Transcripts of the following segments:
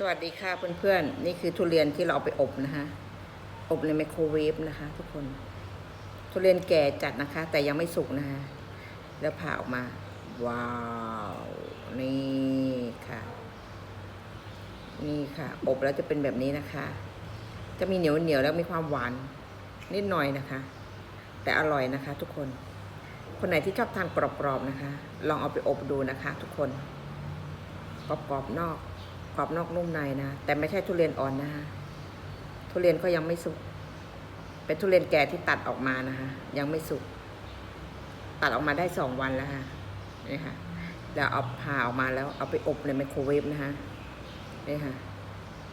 สวัสดีค่ะเพื่อนๆ นี่คือทุเรียนที่เราเอาไปอบนะคะ อบในไมโครเวฟนะคะ ทุกคน ทุเรียนแก่จัดนะคะ แต่ยังไม่สุกนะคะ แล้วผ่าออกมา ว้าว นี่ค่ะ นี่ค่ะ อบแล้วจะเป็นแบบนี้นะคะ จะมีเหนียวเหนียวแล้วมีความหวานนิดหน่อยนะคะ แต่อร่อยนะคะ ทุกคน คนไหนที่ชอบทานกรอบๆนะคะ ลองเอาไปอบดูนะคะ ทุกคนกรอบๆนอก รอบนอกนุ่มในนะ แต่ไม่ใช่ทุเรียนอ่อนนะคะทุเรียนก็ยังไม่สุก เป็นทุเรียนแก่ที่ตัดออกมานะคะยังไม่สุก ตัดออกมาได้สองวันแล้วค่ะนี่ค่ะแล้วเอาผ่าออกมาแล้วเอาไปอบในไมโครเวฟนะคะนี่ค่ะ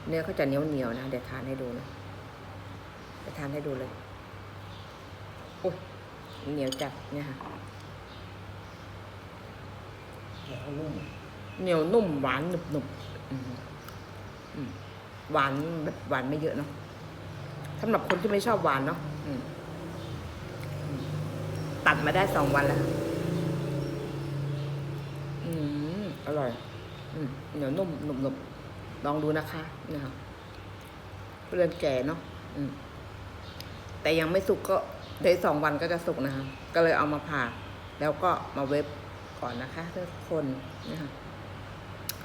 เนื้อเขาจะเหนียวเหนียวๆนะเดี๋ยวทานให้ดูนะเดี๋ยวทานให้ดูเลยโอ้ยเหนียวจัดเนี่ยค่ะเขานุ่มเหนียวนุ่มหวานหนุบหนุบอืมอืม หวานแบบหวานไม่เยอะเนาะสำหรับคนที่ไม่ชอบหวานเนาะอืมอืมตัดมาได้สองวันแล้ว อืม อร่อย อืมเหนียวนุ่มหนุบหนุบลองดูนะคะนี่ค่ะเรือนแก่เนาะอืม แต่ยังไม่สุกก็ได้สองวันก็จะสุกนะคะก็เลยเอามาผ่า แล้วก็มาเวฟก่อนนะคะทุกคนนี่ค่ะ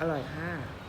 อร่อยค่ะ